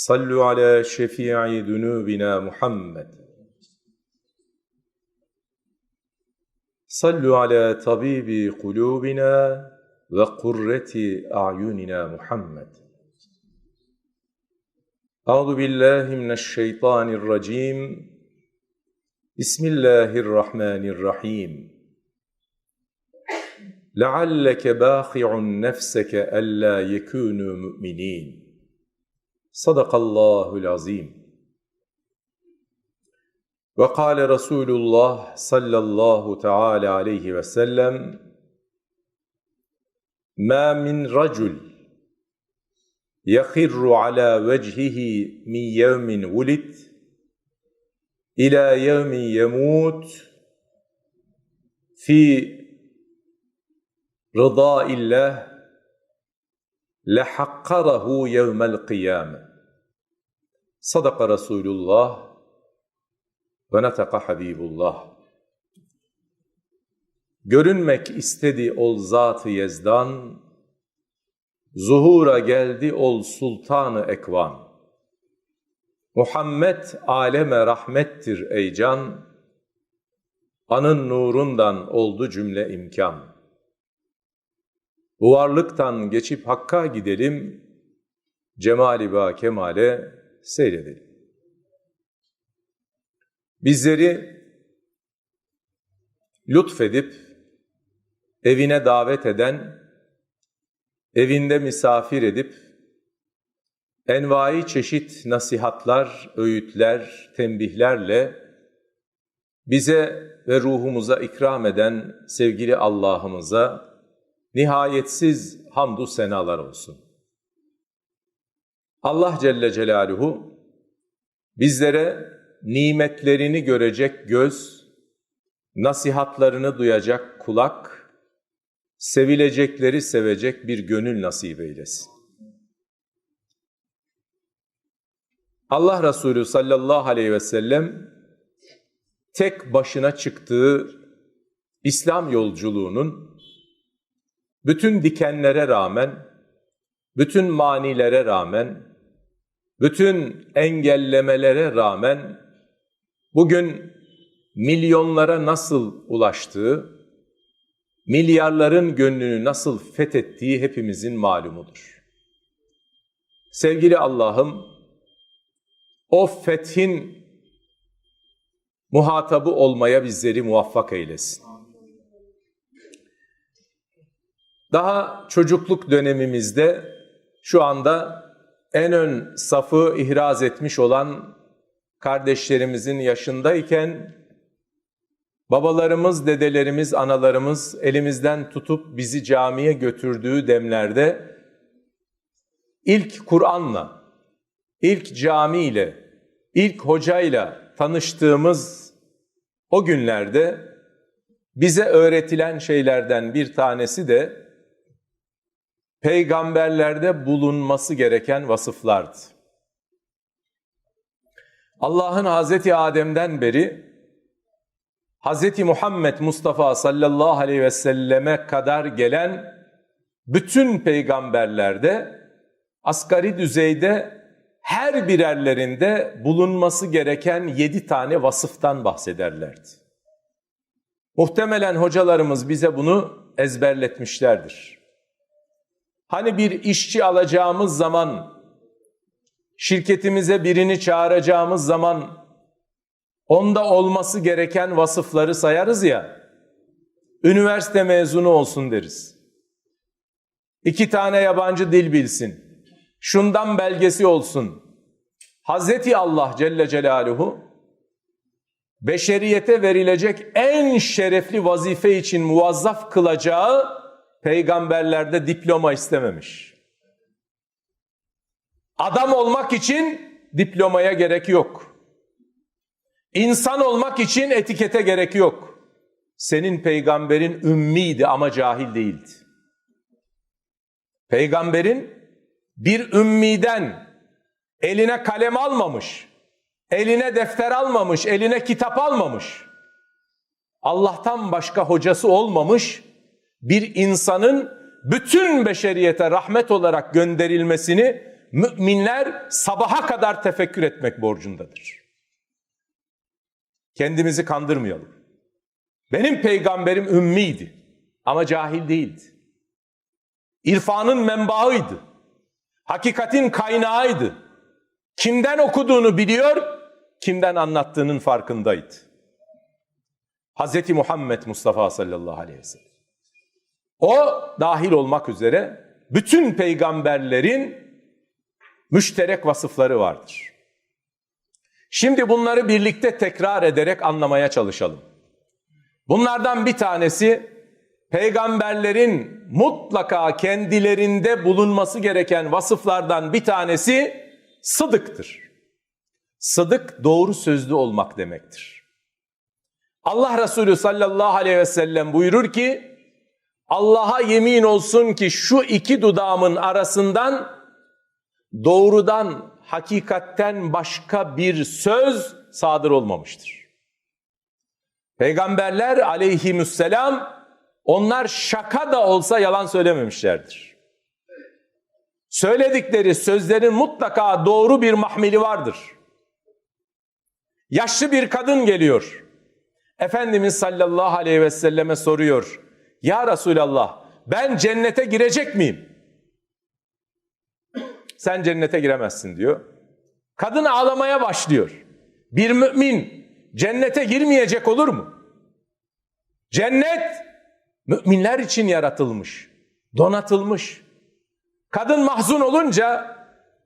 صلوا على شفيع ذنوبنا محمد. صلوا على طبيب قلوبنا وقرة أعيننا محمد. أعوذ بالله من الشيطان الرجيم. بسم الله الرحمن الرحيم. لعلك باخع نفسك ألا يكونوا مؤمنين. صدق الله العظيم. وقال رسول الله صلى الله تعالى عليه وسلم ما من رجل يخر على وجهه من يوم ولد إلى يوم يموت في رضاء الله لحقره يوم القيامة. Sadaka Resulullah ve netaka Habibullah. Görünmek istedi ol zat-ı yezdan, zuhura geldi ol sultanı ekvan. Muhammed aleme rahmettir ey can, anın nurundan oldu cümle imkan. Bu varlıktan geçip hakka gidelim, cemali ba kemale, seyredelim. Bizleri lütfedip evine davet eden, evinde misafir edip envai çeşit nasihatlar, öğütler, tembihlerle bize ve ruhumuza ikram eden sevgili Allah'ımıza nihayetsiz hamdü senalar olsun. Allah Celle Celaluhu bizlere nimetlerini görecek göz, nasihatlarını duyacak kulak, sevilecekleri sevecek bir gönül nasip eylesin. Allah Resulü sallallahu aleyhi ve sellem tek başına çıktığı İslam yolculuğunun bütün dikenlere rağmen, bütün manilere rağmen, bütün engellemelere rağmen bugün milyonlara nasıl ulaştığı, milyarların gönlünü nasıl fethettiği hepimizin malumudur. Sevgili Allah'ım, o fethin muhatabı olmaya bizleri muvaffak eylesin. Daha çocukluk dönemimizde şu anda en ön safı ihraz etmiş olan kardeşlerimizin yaşındayken babalarımız, dedelerimiz, analarımız elimizden tutup bizi camiye götürdüğü demlerde ilk Kur'an'la, ilk camiyle, ilk hocayla tanıştığımız o günlerde bize öğretilen şeylerden bir tanesi de peygamberlerde bulunması gereken vasıflardı. Allah'ın Hazreti Adem'den beri Hazreti Muhammed Mustafa sallallahu aleyhi ve selleme kadar gelen bütün peygamberlerde asgari düzeyde her birerlerinde bulunması gereken yedi tane vasıftan bahsederlerdi. Muhtemelen hocalarımız bize bunu ezberletmişlerdir. Hani bir işçi alacağımız zaman, şirketimize birini çağıracağımız zaman onda olması gereken vasıfları sayarız ya, üniversite mezunu olsun deriz. İki tane yabancı dil bilsin, şundan belgesi olsun. Hazreti Allah Celle Celaluhu, beşeriyete verilecek en şerefli vazife için muvazzaf kılacağı peygamberlerde diploma istememiş. Adam olmak için diplomaya gerek yok. İnsan olmak için etikete gerek yok. Senin peygamberin ümmiydi ama cahil değildi. Peygamberin bir ümmiden eline kalem almamış, eline defter almamış, eline kitap almamış. Allah'tan başka hocası olmamış bir insanın bütün beşeriyete rahmet olarak gönderilmesini müminler sabaha kadar tefekkür etmek borcundadır. Kendimizi kandırmayalım. Benim peygamberim ümmiydi ama cahil değildi. İrfanın menbaıydı. Hakikatin kaynağıydı. Kimden okuduğunu biliyor, kimden anlattığının farkındaydı. Hz. Muhammed Mustafa sallallahu aleyhi ve sellem. O dahil olmak üzere bütün peygamberlerin müşterek vasıfları vardır. Şimdi bunları birlikte tekrar ederek anlamaya çalışalım. Bunlardan bir tanesi peygamberlerin mutlaka kendilerinde bulunması gereken vasıflardan bir tanesi sıdıktır. Sıdık doğru sözlü olmak demektir. Allah Resulü sallallahu aleyhi ve sellem buyurur ki Allah'a yemin olsun ki şu iki dudağımın arasından doğrudan, hakikatten başka bir söz sadır olmamıştır. Peygamberler aleyhisselam onlar şaka da olsa yalan söylememişlerdir. Söyledikleri sözlerin mutlaka doğru bir mahmili vardır. Yaşlı bir kadın geliyor. Efendimiz sallallahu aleyhi ve selleme soruyor. Ya Resulallah ben cennete girecek miyim? Sen cennete giremezsin diyor. Kadın ağlamaya başlıyor. Bir mümin cennete girmeyecek olur mu? Cennet müminler için yaratılmış, donatılmış. Kadın mahzun olunca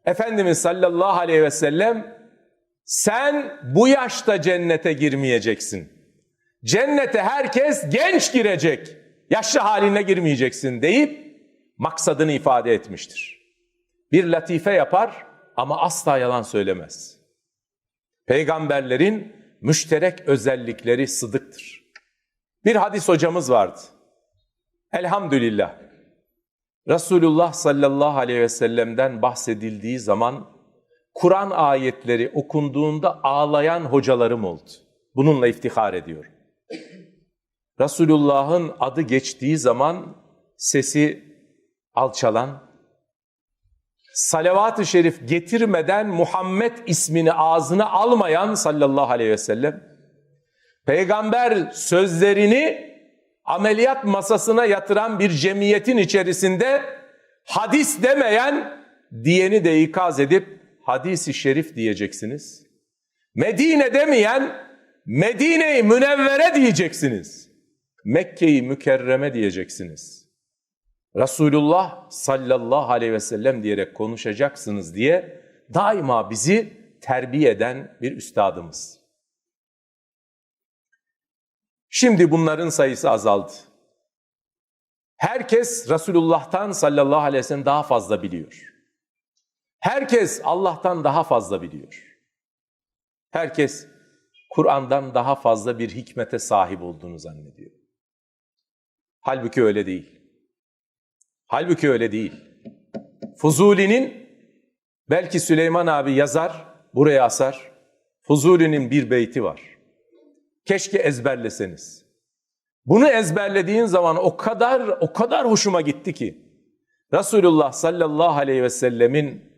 Efendimiz sallallahu aleyhi ve sellem sen bu yaşta cennete girmeyeceksin. Cennete herkes genç girecek. Yaşlı haline girmeyeceksin deyip maksadını ifade etmiştir. Bir latife yapar ama asla yalan söylemez. Peygamberlerin müşterek özellikleri sıdıktır. Bir hadis hocamız vardı. Elhamdülillah. Resulullah sallallahu aleyhi ve sellem'den bahsedildiği zaman Kur'an ayetleri okunduğunda ağlayan hocalarım oldu. Bununla iftihar ediyorum. Resulullah'ın adı geçtiği zaman sesi alçalan, salavat-ı şerif getirmeden Muhammed ismini ağzına almayan sallallahu aleyhi ve sellem, peygamber sözlerini ameliyat masasına yatıran bir cemiyetin içerisinde hadis demeyen diyeni de ikaz edip hadisi şerif diyeceksiniz. Medine demeyen Medine-i Münevvere diyeceksiniz. Mekke-i Mükerreme diyeceksiniz. Resulullah sallallahu aleyhi ve sellem diyerek konuşacaksınız diye daima bizi terbiye eden bir üstadımız. Şimdi bunların sayısı azaldı. Herkes Resulullah'tan sallallahu aleyhi ve sellem daha fazla biliyor. Herkes Allah'tan daha fazla biliyor. Herkes Kur'an'dan daha fazla bir hikmete sahip olduğunu zannediyor. Halbuki öyle değil. Halbuki öyle değil. Fuzuli'nin belki Süleyman abi yazar, buraya asar. Fuzuli'nin bir beyti var. Keşke ezberleseniz. Bunu ezberlediğin zaman o kadar o kadar hoşuma gitti ki Resulullah sallallahu aleyhi ve sellemin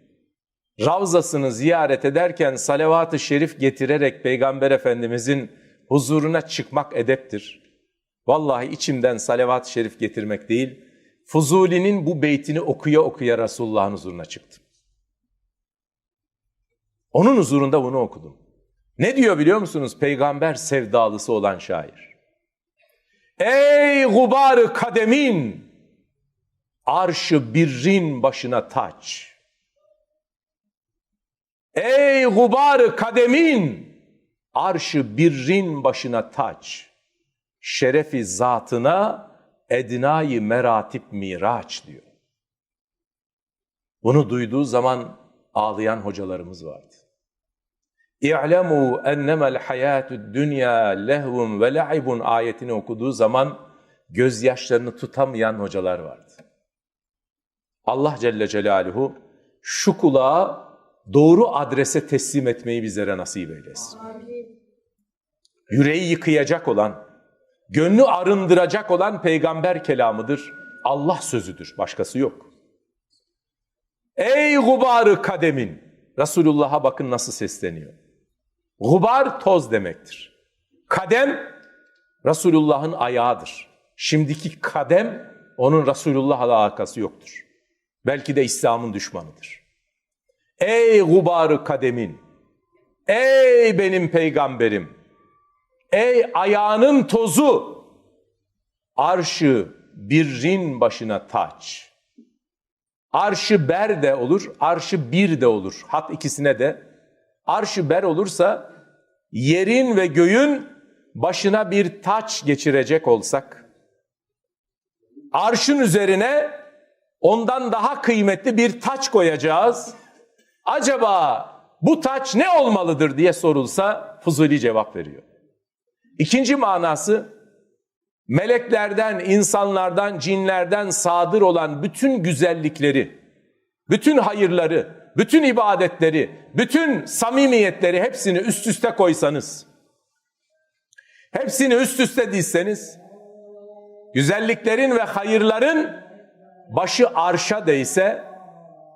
Ravzasını ziyaret ederken salavat-ı şerif getirerek Peygamber Efendimizin huzuruna çıkmak edeptir. Vallahi içimden salavat-ı şerif getirmek değil, Fuzuli'nin bu beytini okuya okuya Resulullah'ın huzuruna çıktım. Onun huzurunda bunu okudum. Ne diyor biliyor musunuz peygamber sevdalısı olan şair? Ey gubarı kademin, arşı birrin başına taç. Ey gubarı kademin, arşı birrin başına taç. Şerefi zatına ednayı meratip miraç diyor. Bunu duyduğu zaman ağlayan hocalarımız vardı. İ'lemû ennemel hayâtud dünya lehvun ve la'ibun ayetini okuduğu zaman gözyaşlarını tutamayan hocalar vardı. Allah Celle Celaluhu şu kulağı doğru adrese teslim etmeyi bizlere nasip eylesin. Yüreği yıkayacak olan, gönlü arındıracak olan peygamber kelamıdır. Allah sözüdür, başkası yok. Ey gubarı kademin! Resulullah'a bakın nasıl sesleniyor. Gubar toz demektir. Kadem Resulullah'ın ayağıdır. Şimdiki kadem onun Resulullah'la alakası yoktur. Belki de İslam'ın düşmanıdır. Ey gubarı kademin! Ey benim peygamberim! Ey ayağının tozu! Arşı birrin başına taç. Arşı ber de olur, arşı bir de olur. Hat ikisine de. Arşı ber olursa yerin ve göğün başına bir taç geçirecek olsak, arşın üzerine ondan daha kıymetli bir taç koyacağız. Acaba bu taç ne olmalıdır diye sorulsa Fuzuli cevap veriyor. İkinci manası meleklerden, insanlardan, cinlerden sadır olan bütün güzellikleri, bütün hayırları, bütün ibadetleri, bütün samimiyetleri hepsini üst üste koysanız, hepsini üst üste dizseniz, güzelliklerin ve hayırların başı arşa değse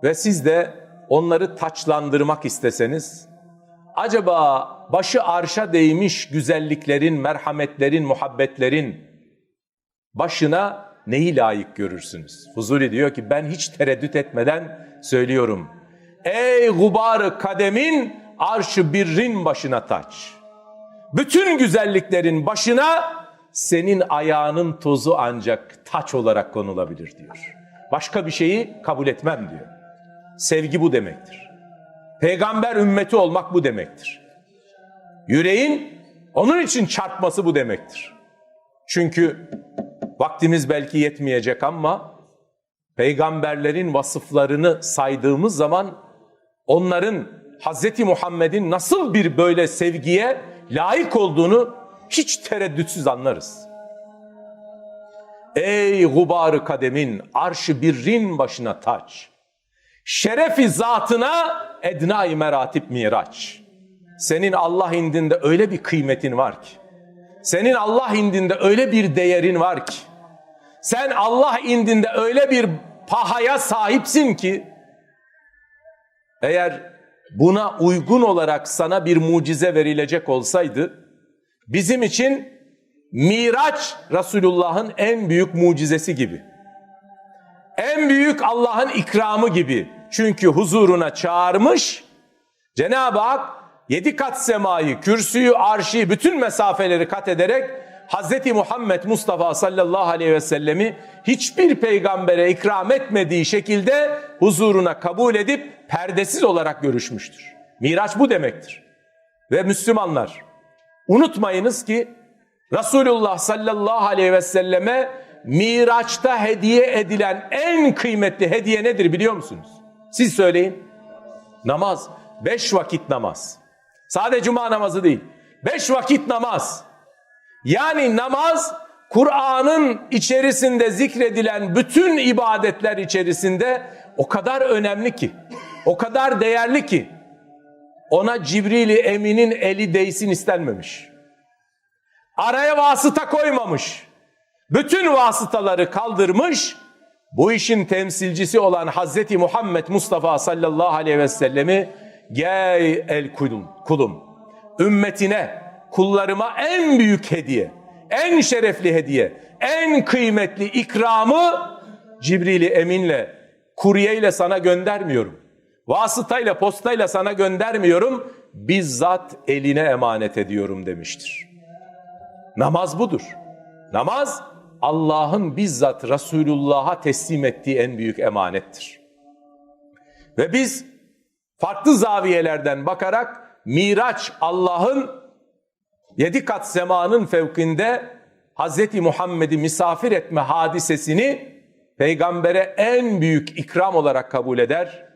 ve siz de onları taçlandırmak isteseniz, acaba başı arşa değmiş güzelliklerin, merhametlerin, muhabbetlerin başına neyi layık görürsünüz? Fuzuli diyor ki ben hiç tereddüt etmeden söylüyorum. Ey gubarı kademin arşı birrin başına taç. Bütün güzelliklerin başına senin ayağının tozu ancak taç olarak konulabilir diyor. Başka bir şeyi kabul etmem diyor. Sevgi bu demektir. Peygamber ümmeti olmak bu demektir. Yüreğin onun için çarpması bu demektir. Çünkü vaktimiz belki yetmeyecek ama peygamberlerin vasıflarını saydığımız zaman onların Hz. Muhammed'in nasıl bir böyle sevgiye layık olduğunu hiç tereddütsüz anlarız. Ey gubarı kademin arşı birrin başına taç. Şerefi zatına ednai meratip miraç. Senin Allah indinde öyle bir kıymetin var ki. Senin Allah indinde öyle bir değerin var ki. Sen Allah indinde öyle bir pahaya sahipsin ki eğer buna uygun olarak sana bir mucize verilecek olsaydı bizim için Miraç Resulullah'ın en büyük mucizesi gibi. En büyük Allah'ın ikramı gibi. Çünkü huzuruna çağırmış Cenab-ı Hak yedi kat semayı, kürsüyü, arşi, bütün mesafeleri kat ederek Hz. Muhammed Mustafa sallallahu aleyhi ve sellemi hiçbir peygambere ikram etmediği şekilde huzuruna kabul edip perdesiz olarak görüşmüştür. Miraç bu demektir. Ve Müslümanlar unutmayınız ki Resulullah sallallahu aleyhi ve selleme Miraç'ta hediye edilen en kıymetli hediye nedir biliyor musunuz? Siz söyleyin. Namaz. Beş vakit namaz. Sadece cuma namazı değil. Beş vakit namaz. Yani namaz Kur'an'ın içerisinde zikredilen bütün ibadetler içerisinde o kadar önemli ki, o kadar değerli ki ona Cibril-i Emin'in eli değsin istenmemiş. Araya vasıta koymamış. Bütün vasıtaları kaldırmış. Bu işin temsilcisi olan Hazreti Muhammed Mustafa sallallahu aleyhi ve sellemi gel el kulum, kulum. Ümmetine, kullarıma en büyük hediye, en şerefli hediye, en kıymetli ikramı Cibril-i Emin'le, kuryeyle sana göndermiyorum. Vasıtayla, postayla sana göndermiyorum. Bizzat eline emanet ediyorum demiştir. Namaz budur. Namaz Allah'ın bizzat Resulullah'a teslim ettiği en büyük emanettir. Ve biz farklı zaviyelerden bakarak Miraç Allah'ın yedi kat semanın fevkinde Hz. Muhammed'i misafir etme hadisesini peygambere en büyük ikram olarak kabul eder.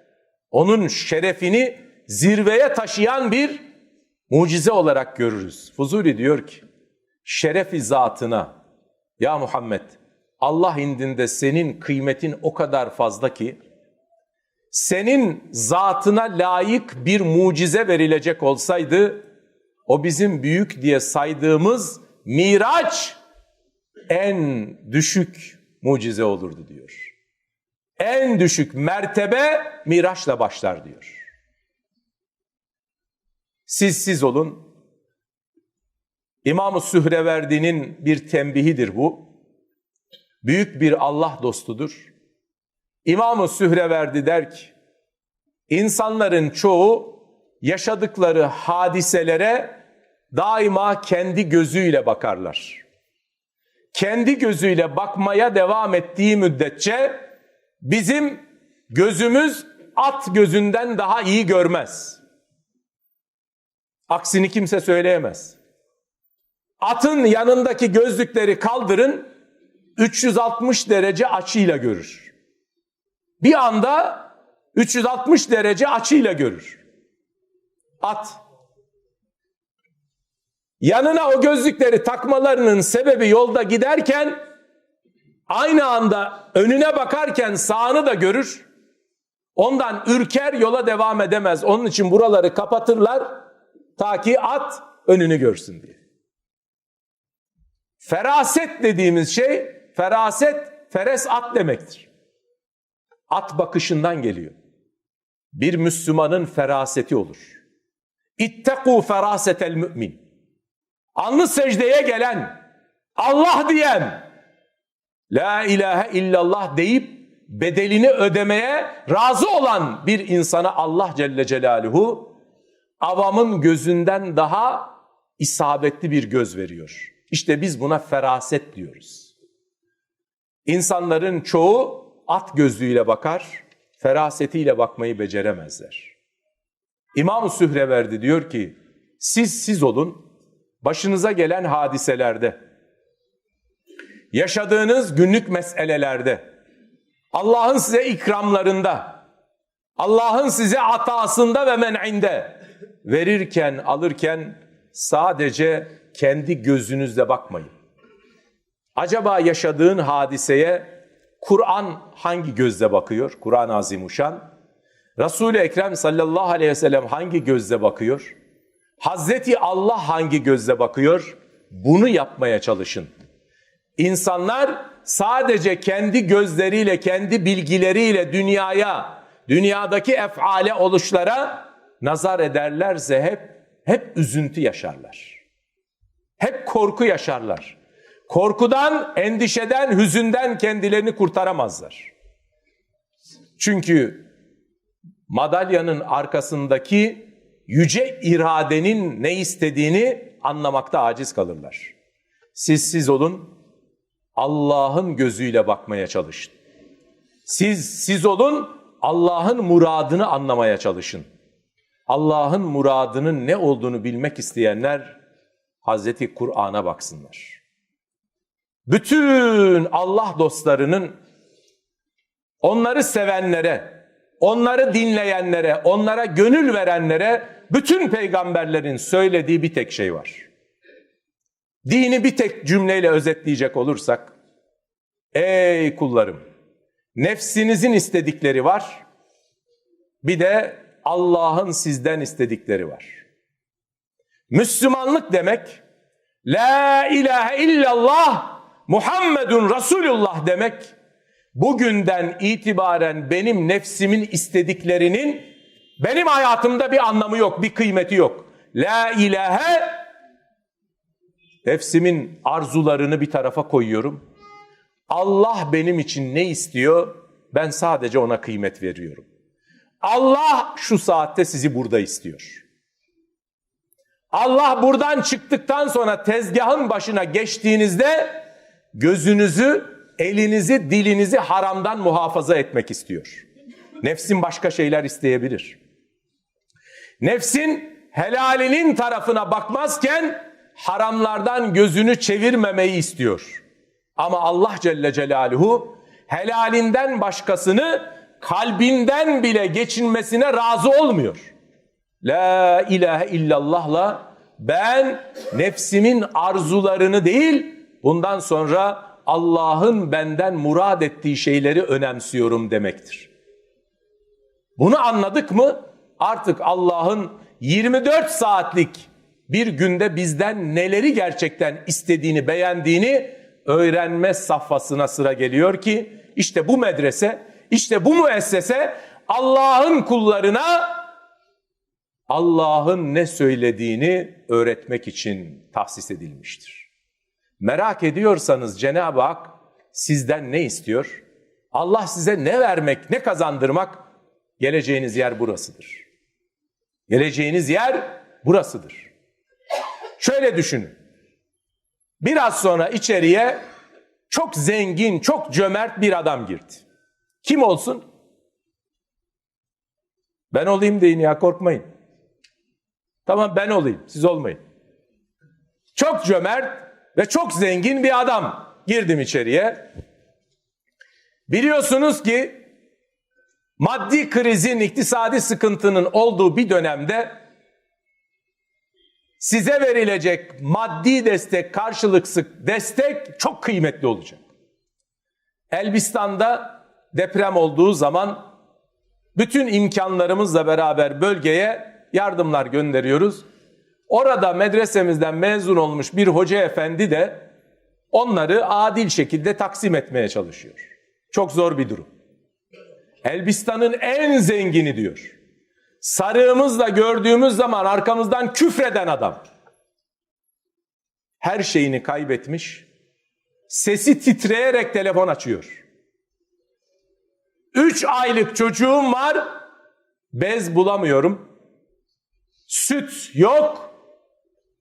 onun şerefini zirveye taşıyan bir mucize olarak görürüz. Fuzuli diyor ki, şerefi zatına, ya Muhammed, Allah indinde senin kıymetin o kadar fazla ki, senin zatına layık bir mucize verilecek olsaydı, o bizim büyük diye saydığımız Miraç en düşük mucize olurdu diyor. En düşük mertebe Miraç'la başlar diyor. Siz siz olun. İmam-ı Sühreverdi'nin bir tembihidir bu. Büyük bir Allah dostudur. İmam-ı Sühreverdi der ki, insanların çoğu yaşadıkları hadiselere daima kendi gözüyle bakarlar. Kendi gözüyle bakmaya devam ettiği müddetçe bizim gözümüz at gözünden daha iyi görmez. Aksini kimse söyleyemez. Atın yanındaki gözlükleri kaldırın, 360 derece açıyla görür. Bir anda 360 derece açıyla görür. At. Yanına o gözlükleri takmalarının sebebi yolda giderken aynı anda önüne bakarken sağını da görür. Ondan ürker yola devam edemez. Onun için buraları kapatırlar ta ki at önünü görsün diye. Feraset dediğimiz şey, feraset, feres at demektir. At bakışından geliyor. Bir Müslümanın feraseti olur. İttekû ferasetel mümin. Alnı secdeye gelen, Allah diyen, La ilahe illallah deyip bedelini ödemeye razı olan bir insana Allah Celle Celaluhu avamın gözünden daha isabetli bir göz veriyor. İşte biz buna feraset diyoruz. İnsanların çoğu at gözlüğüyle bakar, ferasetiyle bakmayı beceremezler. İmam-ı Sühreverdi diyor ki, siz siz olun, başınıza gelen hadiselerde, yaşadığınız günlük meselelerde, Allah'ın size ikramlarında, Allah'ın size atasında ve men'inde verirken, alırken sadece kendi gözünüzle bakmayın. Acaba yaşadığın hadiseye Kur'an hangi gözle bakıyor? Kur'an-ı Azimuşşan. Resul-i Ekrem sallallahu aleyhi ve sellem hangi gözle bakıyor? Hazreti Allah hangi gözle bakıyor? Bunu yapmaya çalışın. İnsanlar sadece kendi gözleriyle, kendi bilgileriyle dünyaya, dünyadaki efale oluşlara nazar ederlerse hep hep üzüntü yaşarlar. Hep korku yaşarlar. Korkudan, endişeden, hüzünden kendilerini kurtaramazlar. Çünkü madalyanın arkasındaki yüce iradenin ne istediğini anlamakta aciz kalırlar. Siz siz olun, Allah'ın gözüyle bakmaya çalışın. Siz siz olun, Allah'ın muradını anlamaya çalışın. Allah'ın muradının ne olduğunu bilmek isteyenler Hazreti Kur'an'a baksınlar. Bütün Allah dostlarının onları sevenlere, onları dinleyenlere, onlara gönül verenlere bütün peygamberlerin söylediği bir tek şey var. Dini bir tek cümleyle özetleyecek olursak, ey kullarım, nefsinizin istedikleri var, bir de Allah'ın sizden istedikleri var. Müslümanlık demek, La ilahe illallah Muhammedun Resulullah demek, bugünden itibaren benim nefsimin istediklerinin benim hayatımda bir anlamı yok, bir kıymeti yok. La ilahe nefsimin arzularını bir tarafa koyuyorum. Allah benim için ne istiyor? Ben sadece ona kıymet veriyorum. Allah şu saatte sizi burada istiyor. Allah buradan çıktıktan sonra tezgahın başına geçtiğinizde gözünüzü, elinizi, dilinizi haramdan muhafaza etmek istiyor. Nefsin başka şeyler isteyebilir. Nefsin helalinin tarafına bakmazken haramlardan gözünü çevirmemeyi istiyor. Ama Allah Celle Celaluhu helalinden başkasını kalbinden bile geçinmesine razı olmuyor. La ilahe illallah'la ben nefsimin arzularını değil bundan sonra Allah'ın benden murad ettiği şeyleri önemsiyorum demektir. Bunu anladık mı? Artık Allah'ın 24 saatlik bir günde bizden neleri gerçekten istediğini, beğendiğini öğrenme safhasına sıra geliyor ki işte bu medrese, işte bu müessese Allah'ın kullarına Allah'ın ne söylediğini öğretmek için tahsis edilmiştir. Merak ediyorsanız Cenab-ı Hak sizden ne istiyor? Allah size ne vermek, ne kazandırmak? Geleceğiniz yer burasıdır. Geleceğiniz yer burasıdır. Şöyle düşünün. Biraz sonra içeriye çok zengin, çok cömert bir adam girdi. Kim olsun? Ben olayım deyin ya korkmayın. Tamam ben olayım, siz olmayın. Çok cömert ve çok zengin bir adam girdim içeriye. Biliyorsunuz ki maddi krizin, iktisadi sıkıntının olduğu bir dönemde size verilecek maddi destek, karşılıksız destek çok kıymetli olacak. Elbistan'da deprem olduğu zaman bütün imkanlarımızla beraber bölgeye yardımlar gönderiyoruz. Orada medresemizden mezun olmuş bir hoca efendi de onları adil şekilde taksim etmeye çalışıyor. Çok zor bir durum. Elbistan'ın en zengini diyor. Sarığımızla gördüğümüz zaman arkamızdan küfreden adam. Her şeyini kaybetmiş. Sesi titreyerek telefon açıyor. Üç aylık çocuğum var. Bez bulamıyorum. Süt yok.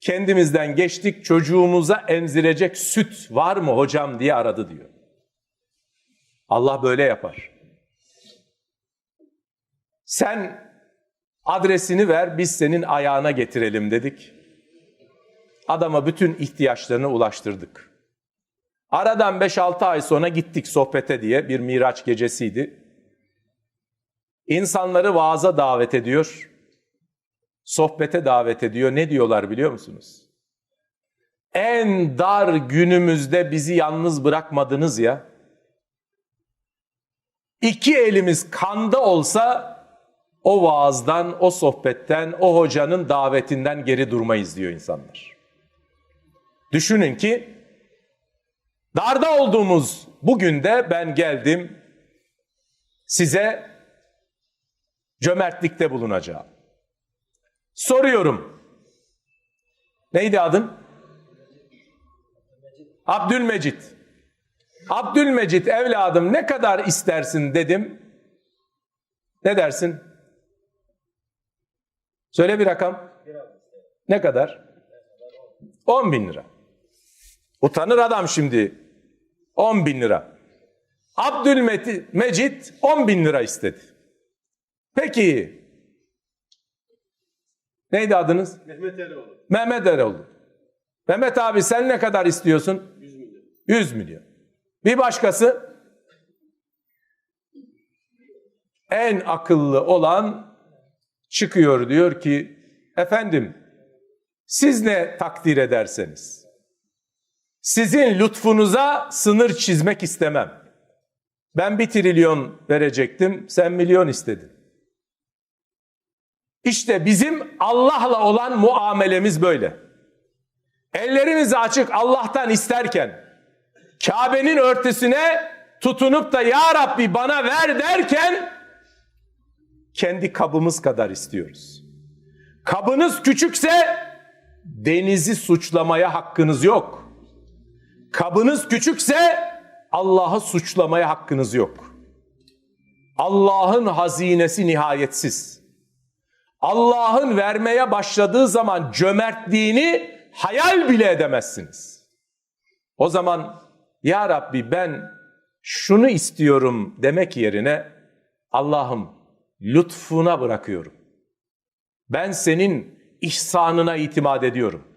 Kendimizden geçtik çocuğumuza emzirecek süt var mı hocam diye aradı diyor. Allah böyle yapar. Sen adresini ver biz senin ayağına getirelim dedik. Adama bütün ihtiyaçlarını ulaştırdık. Aradan 5-6 ay sonra gittik sohbete diye bir miraç gecesiydi. İnsanları vaaza davet ediyor. Sohbete davet ediyor. Ne diyorlar biliyor musunuz? En dar günümüzde bizi yalnız bırakmadınız ya. İki elimiz kanda olsa o vaazdan, o sohbetten, o hocanın davetinden geri durmayız diyor insanlar. Düşünün ki darda olduğumuz bugün de ben geldim size cömertlikte bulunacağım. Soruyorum. Neydi adın? Abdülmecit. Abdülmecit evladım ne kadar istersin dedim. Ne dersin? Söyle bir rakam. Ne kadar? 10 bin lira. Utanır adam şimdi. 10 bin lira. Abdülmecit 10 bin lira istedi. Peki. Neydi adınız? Mehmet Eroğlu. Mehmet Eroğlu. Mehmet abi sen ne kadar istiyorsun? 100 milyon. 100 milyon. Bir başkası? En akıllı olan çıkıyor diyor ki efendim siz ne takdir ederseniz sizin lütfunuza sınır çizmek istemem. Ben bir trilyon verecektim sen milyon istedin. İşte bizim Allah'la olan muamelemiz böyle. Ellerimizi açık Allah'tan isterken Kabe'nin örtüsüne tutunup da ya Rabbi bana ver derken kendi kabımız kadar istiyoruz. Kabınız küçükse denizi suçlamaya hakkınız yok. Kabınız küçükse Allah'ı suçlamaya hakkınız yok. Allah'ın hazinesi nihayetsiz. Allah'ın vermeye başladığı zaman cömertliğini hayal bile edemezsiniz. O zaman ya Rabbi ben şunu istiyorum demek yerine Allah'ım lütfuna bırakıyorum. Ben senin ihsanına itimat ediyorum.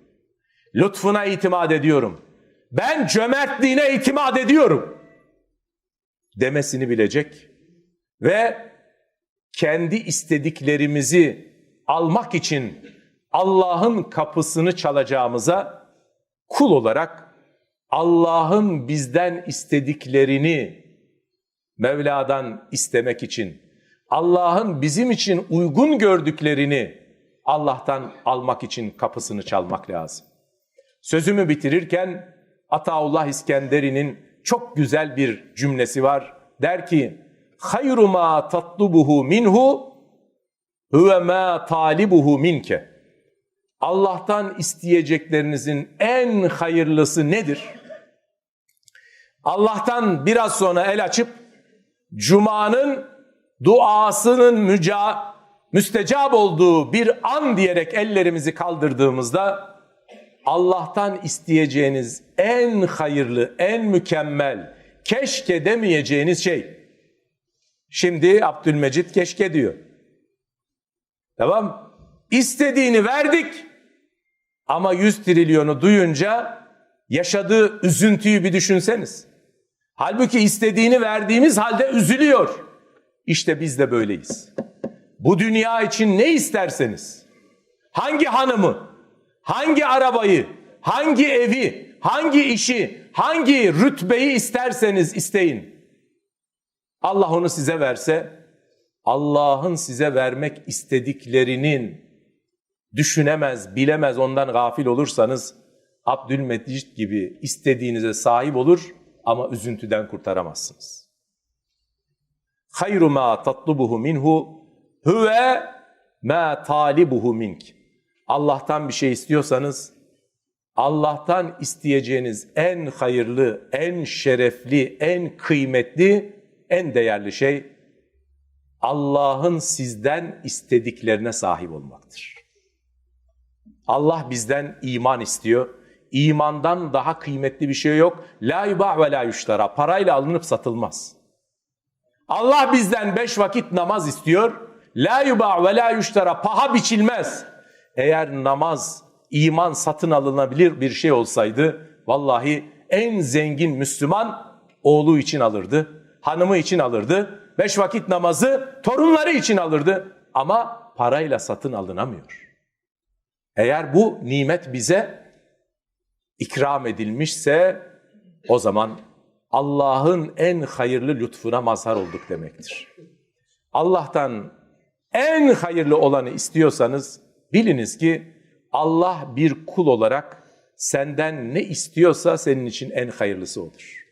Lütfuna itimat ediyorum. Ben cömertliğine itimat ediyorum. Demesini bilecek ve kendi istediklerimizi almak için Allah'ın kapısını çalacağımıza kul olarak Allah'ın bizden istediklerini Mevla'dan istemek için Allah'ın bizim için uygun gördüklerini Allah'tan almak için kapısını çalmak lazım. Sözümü bitirirken Ataullah İskenderi'nin çok güzel bir cümlesi var. Der ki: "Hayru ma tatlubuhu minhu huve ma talibuhu minke." Allah'tan isteyeceklerinizin en hayırlısı nedir? Allah'tan biraz sonra el açıp Cuma'nın duasının müca müstecap olduğu bir an diyerek ellerimizi kaldırdığımızda Allah'tan isteyeceğiniz en hayırlı, en mükemmel, keşke demeyeceğiniz şey. Şimdi Abdülmecit keşke diyor. Tamam? İstediğini verdik ama 100 trilyonu duyunca yaşadığı üzüntüyü bir düşünseniz. Halbuki istediğini verdiğimiz halde üzülüyor. İşte biz de böyleyiz. Bu dünya için ne isterseniz, hangi hanımı, hangi arabayı, hangi evi, hangi işi, hangi rütbeyi isterseniz isteyin. Allah onu size verse, Allah'ın size vermek istediklerinin düşünemez, bilemez, ondan gafil olursanız Abdülmecid gibi istediğinize sahip olur ama üzüntüden kurtaramazsınız. Hayru ma tatlubuhu minhu huve ma talibuhu mink. Allah'tan bir şey istiyorsanız Allah'tan isteyeceğiniz en hayırlı, en şerefli, en kıymetli, en değerli şey Allah'ın sizden istediklerine sahip olmaktır. Allah bizden iman istiyor. İmandan daha kıymetli bir şey yok. La yuba ve la yuştara. Parayla alınıp satılmaz. Allah bizden beş vakit namaz istiyor. La yuba ve la yuştara. Paha biçilmez. Eğer namaz, iman satın alınabilir bir şey olsaydı, vallahi en zengin Müslüman oğlu için alırdı, hanımı için alırdı, beş vakit namazı torunları için alırdı. Ama parayla satın alınamıyor. Eğer bu nimet bize ikram edilmişse o zaman Allah'ın en hayırlı lütfuna mazhar olduk demektir. Allah'tan en hayırlı olanı istiyorsanız biliniz ki Allah bir kul olarak senden ne istiyorsa senin için en hayırlısı odur.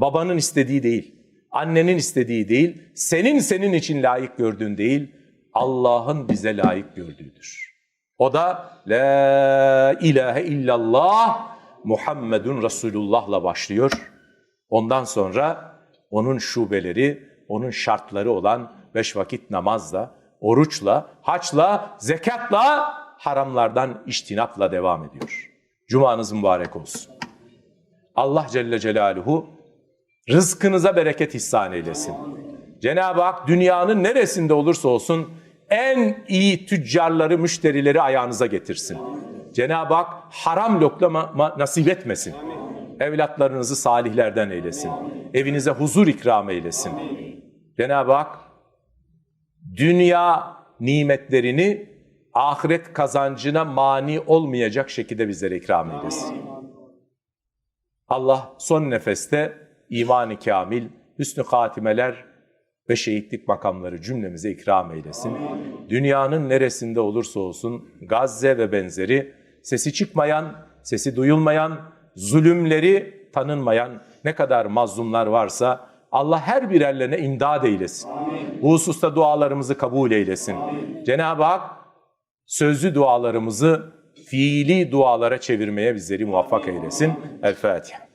Babanın istediği değil, annenin istediği değil, senin senin için layık gördüğün değil, Allah'ın bize layık gördüğüdür. O da La ilahe illallah Muhammedun Resulullah'la başlıyor. Ondan sonra onun şubeleri, onun şartları olan beş vakit namazla, oruçla, haçla, zekatla, haramlardan iştinapla devam ediyor. Cumanız mübarek olsun. Allah Celle Celaluhu rızkınıza bereket ihsan eylesin. Cenab-ı Hak dünyanın neresinde olursa olsun en iyi tüccarları, müşterileri ayağınıza getirsin. Cenab-ı Hak haram loklama nasip etmesin. Evlatlarınızı salihlerden eylesin. Evinize huzur ikram eylesin. Cenab-ı Hak dünya nimetlerini ahiret kazancına mani olmayacak şekilde bizlere ikram eylesin. Allah son nefeste iman-ı kamil, hüsnü hatimeler ve şehitlik makamları cümlemize ikram eylesin. Dünyanın neresinde olursa olsun Gazze ve benzeri sesi çıkmayan, sesi duyulmayan, zulümleri tanınmayan ne kadar mazlumlar varsa Allah her birerlerine imdad eylesin. Bu hususta dualarımızı kabul eylesin. Cenab-ı Hak sözlü dualarımızı fiili dualara çevirmeye bizleri muvaffak eylesin. El Fatiha.